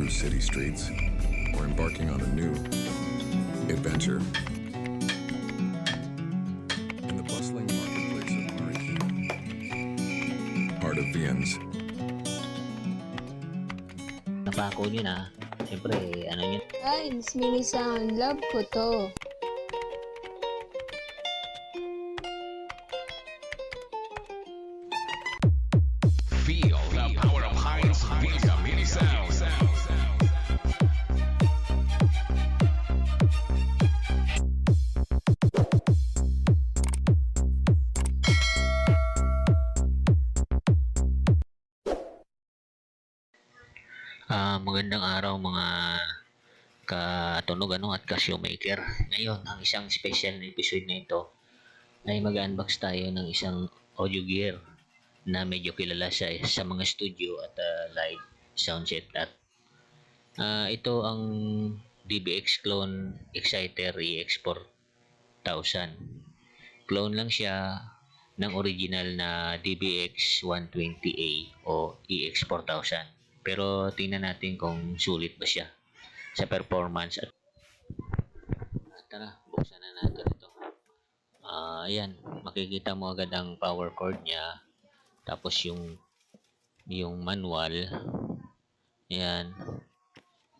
through city streets or embarking on a new adventure. In the bustling marketplace of Marikina, heart of Vienna's Napako nyo na. Siyempre, eh, ano yun? Ay, Minisan, love ko to. Ah, magandang araw mga katunog ano at ka-showmaker. Ngayon, ang isang special na episode na ito ay mag-unbox tayo ng isang audio gear na medyo kilala sa sa mga studio at ah, live sound setup. Ah, ito ang DBX Clone Exciter EX4000. Clone lang siya ng original na DBX 120A o EX4000. Pero tingnan natin kung sulit ba siya sa performance at at tara, buksan na natin ito. Ah, ayan, makikita mo agad ang power cord niya. Tapos yung yung manual. Ayan.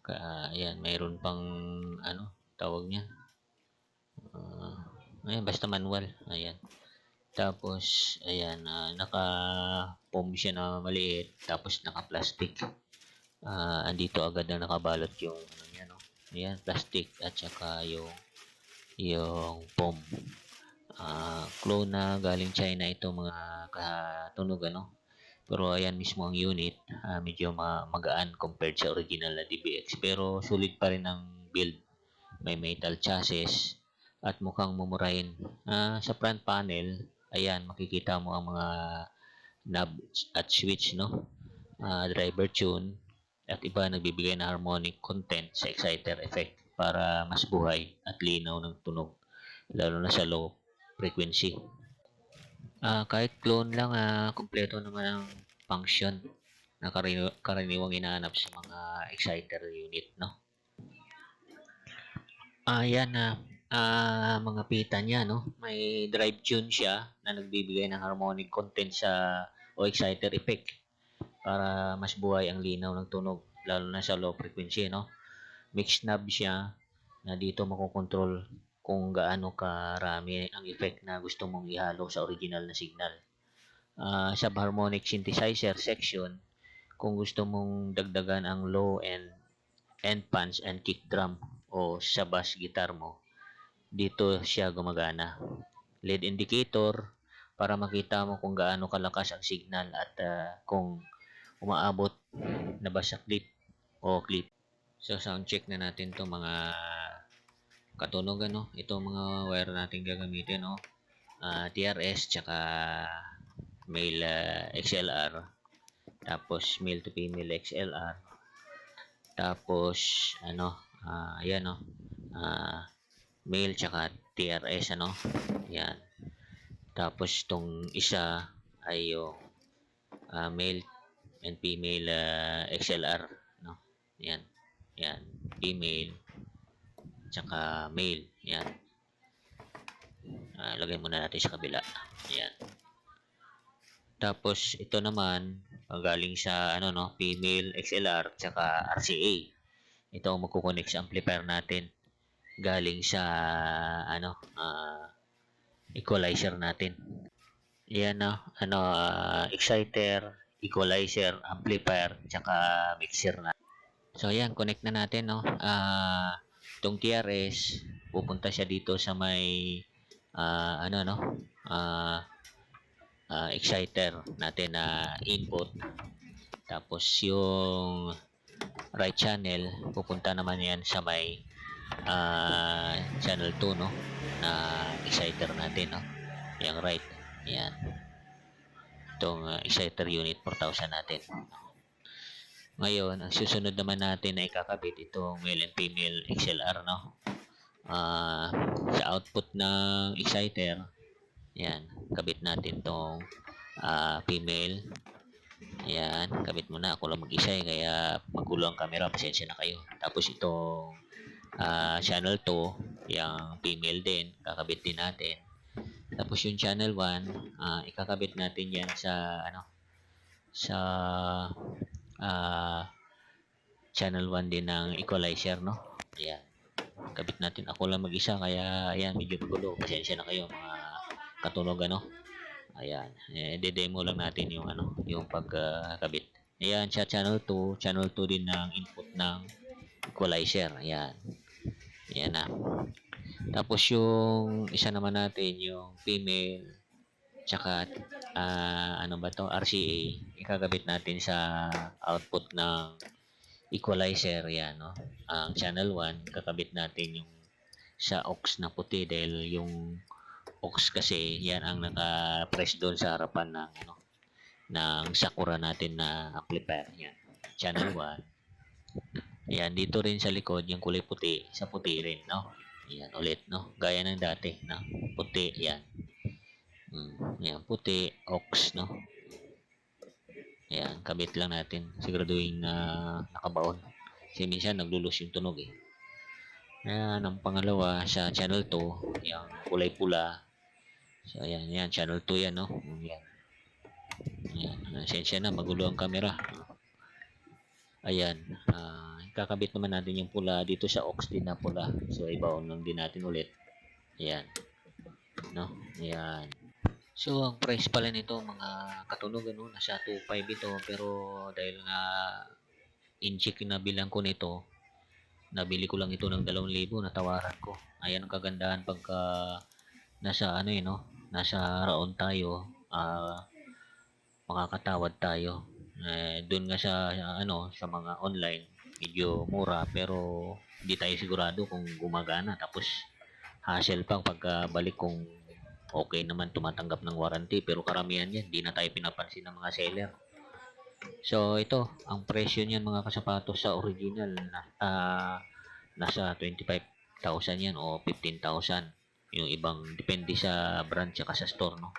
Ka, ayan, mayroon pang ano, tawag niya. Ah, ayan, basta manual. Ayan. Tapos, ayan, ah, naka-foam siya na maliit. Tapos, naka-plastic. Ah, andito agad na nakabalot yung, ano niya, no? Ayan, plastic. At saka yung, yung foam. Ah, clone na galing China ito mga katunog, ano? Pero ayan mismo ang unit, ah, medyo ma- magaan compared sa original na DBX. Pero sulit pa rin ang build. May metal chassis at mukhang mumurahin. Ah, sa front panel, ayan, makikita mo ang mga knob at switch, no? Ah, driver tune at iba nagbibigay ng harmonic content sa exciter effect para mas buhay at linaw ng tunog lalo na sa low frequency. Ah, kahit clone lang, ah, kumpleto naman ang function na karani- karaniwang inaanap sa mga exciter unit, no? Ah, yan na ah, mga pita niya, no? May drive tune siya na nagbibigay ng harmonic content sa o exciter effect para mas buhay ang linaw ng tunog lalo na sa low frequency, no? Mix knob siya na dito makokontrol kung gaano karami ang effect na gusto mong ihalo sa original na signal. Ah, sa harmonic synthesizer section, kung gusto mong dagdagan ang low and end punch and kick drum o sa bass guitar mo, dito siya gumagana. LED indicator para makita mo kung gaano kalakas ang signal at ah, kung umaabot na ba sa clip o clip. So sound check na natin to mga katunog ano. Ito mga wire natin gagamitin no. Ah, TRS tsaka male ah, XLR. Tapos male to female XLR. Tapos ano, ah ayan no. Ah, male tsaka TRS ano. Yan. Tapos tong isa ay yung ah, male and female ah, XLR no. Yan. Yan. Female tsaka male. Yan. Ah, lagay muna natin sa kabila. Yan. Tapos ito naman ah, galing sa ano no, female XLR tsaka RCA. Ito ang magko-connect sa amplifier natin galing sa ano ah, equalizer natin. Yan no, ano ah, exciter, equalizer, amplifier tsaka mixer na. So ayan, connect na natin no. Ah, itong TRS pupunta siya dito sa may ah, ano no, ah, ah, exciter natin na input. Tapos yung right channel pupunta naman yan sa may ah, channel 2 no na exciter natin no. Yung right. Yan. Itong ah, exciter unit 4000 natin. Ngayon, ang susunod naman natin na ikakabit itong male and female XLR no. Ah, sa output ng exciter, yan, kabit natin tong ah, female Ayan, kabit mo na. Ako lang mag-isa eh, kaya magulo ang camera. Pasensya na kayo. Tapos itong ah, channel 2, yung female din, kakabit din natin. Tapos yung channel 1, ah, ikakabit natin yan sa, ano, sa ah, channel 1 din ng equalizer, no? Ayan. Kabit natin. Ako lang mag-isa, kaya ayan, medyo magulo. Pasensya na kayo, mga katunog, ano? Ayan, eh, de-demo lang natin yung ano, yung pagkabit. Ayan, sa channel 2, channel 2 din ng input ng equalizer. Ayan. Ayan na. Tapos yung isa naman natin, yung female, tsaka ah, ano ba to, RCA, ikagabit natin sa output ng equalizer. Yan, no? Ang channel 1, kakabit natin yung sa aux na puti dahil yung aux kasi yan ang naka-press doon sa harapan ng ano ng Sakura natin na amplifier yan. Channel 1. Ayan, dito rin sa likod yung kulay puti, sa puti rin, no? Ayan, ulit, no? Gaya ng dati, no? Puti, yan. Mm, yan, puti, aux, no? Ayan, kabit lang natin. Siguraduhin na nakabaon. Kasi minsan naglulus yung tunog, eh. Ayan, ang pangalawa sa channel 2, yung kulay pula. So, ayan, yan, channel 2 yan, no? Mm, Yan. Ayan, asensya na, magulo ang camera. Ayan, ah, kakabit naman natin yung pula dito sa aux din na pula. So, ibaon lang din natin ulit. Ayan. No? Ayan. So, ang price pala nito, mga katunog, ano, nasa 2.5 ito. Pero, dahil nga, in-check na bilang ko nito, nabili ko lang ito ng 2,000, natawaran ko. Ayan ang kagandahan pagka nasa ano eh, no? Nasa raon tayo, ah, makakatawad tayo. Eh, doon nga sa ano, sa mga online, medyo mura pero hindi tayo sigurado kung gumagana. Tapos hassle pa pagka balik kung okay naman tumatanggap ng warranty. Pero karamihan yan hindi na tayo pinapansin ng mga seller. So ito ang presyo niyan mga kasapatos sa original na ah, nasa 25,000 yan o 15,000 yung ibang depende sa brand tsaka sa store no?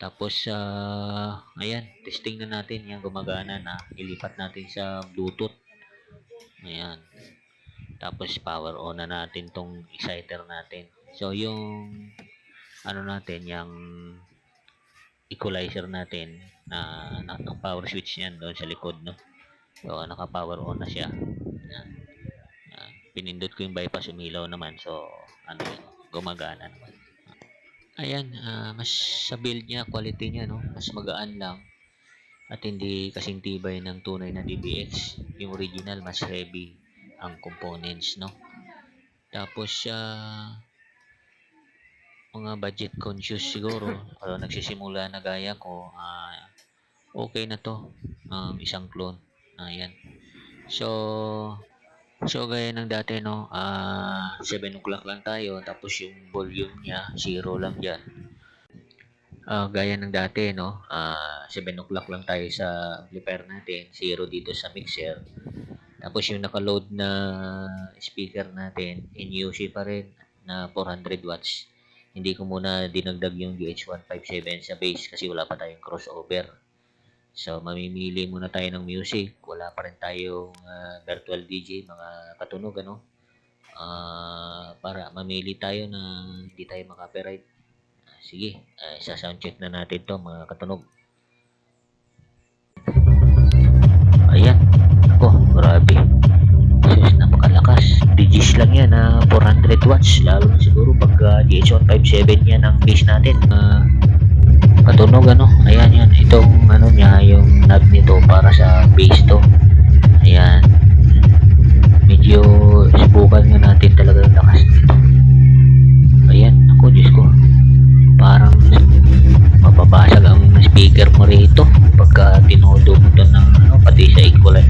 Tapos ah, ayan testing na natin yan gumagana na ilipat natin sa bluetooth ayan. Tapos power on na natin tong exciter natin. So yung ano natin yung equalizer natin na, na, ng power switch yan doon sa likod no? So naka power on na siya. Yan. Yan. pinindot ko yung bypass umilaw naman. So ano gumagana naman. Ayan ah, mas sa build niya quality niya no? Mas magaan lang at hindi kasing tibay ng tunay na DBX yung original mas heavy ang components no? Tapos ah, mga budget conscious siguro. O nagsisimula na gaya ko ah, okay na to um, isang clone. Ayan. So so gaya ng dati no? Ah 7 o'clock lang tayo tapos yung volume niya zero lang dyan Ah, gaya ng dati no ah 7 o'clock lang tayo sa amplifier natin zero dito sa mixer tapos yung naka-load na speaker natin NUC pa rin na 400 watts hindi ko muna dinagdag yung GH157 sa bass kasi wala pa tayong crossover. So, mamimili muna tayo ng music. Wala pa rin tayong ah, virtual DJ, mga katunog, ano? Ah, para mamili tayo na hindi tayo makapiright. Ah, sige, uh, sa soundcheck na natin to mga katunog. Ayan. Ako, grabe. Sus, napakalakas. Digis lang yan na 400 watts. Lalo na siguro pag uh, DH157 yan ang base natin. Uh, katunog ano. Ayan yan. Itong ano niya, yung knob nito para sa base to. Ayan. Medyo subukan nga natin talaga yung lakas nito. Ayan. Ako, Diyos ko. Parang mababasag ang speaker mo rito pagka tinodo mo to ng ano, pati sa equalizer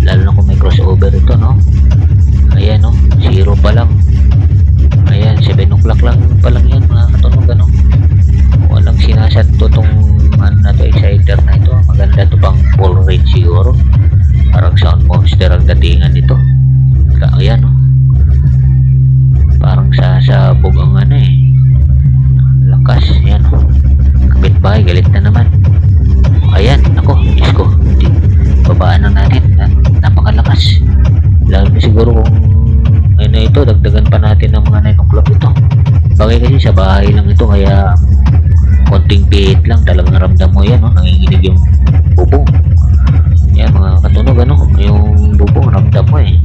lalo na kung may crossover ito no? Ayan no? Zero pa lang. Ayan 7 o'clock lang pa lang yan mga katunog ano? Walang sinasadto tong ano na to exciter na ito. Maganda to pang full range siguro. Parang sound monster ang datingan nito kapitbahay galit na naman Ayan, ako, Diyos ko. Babaan na natin. Na, napakalakas. Lalo na siguro kung ano ito, dagdagan pa natin ng mga 9 o'clock ito. Bagay kasi sa bahay lang ito, kaya konting pihit lang, talagang ramdam mo yan, no? nanginginig yung bubong. Yan, mga katunog, ano, yung bubong, ramdam mo eh.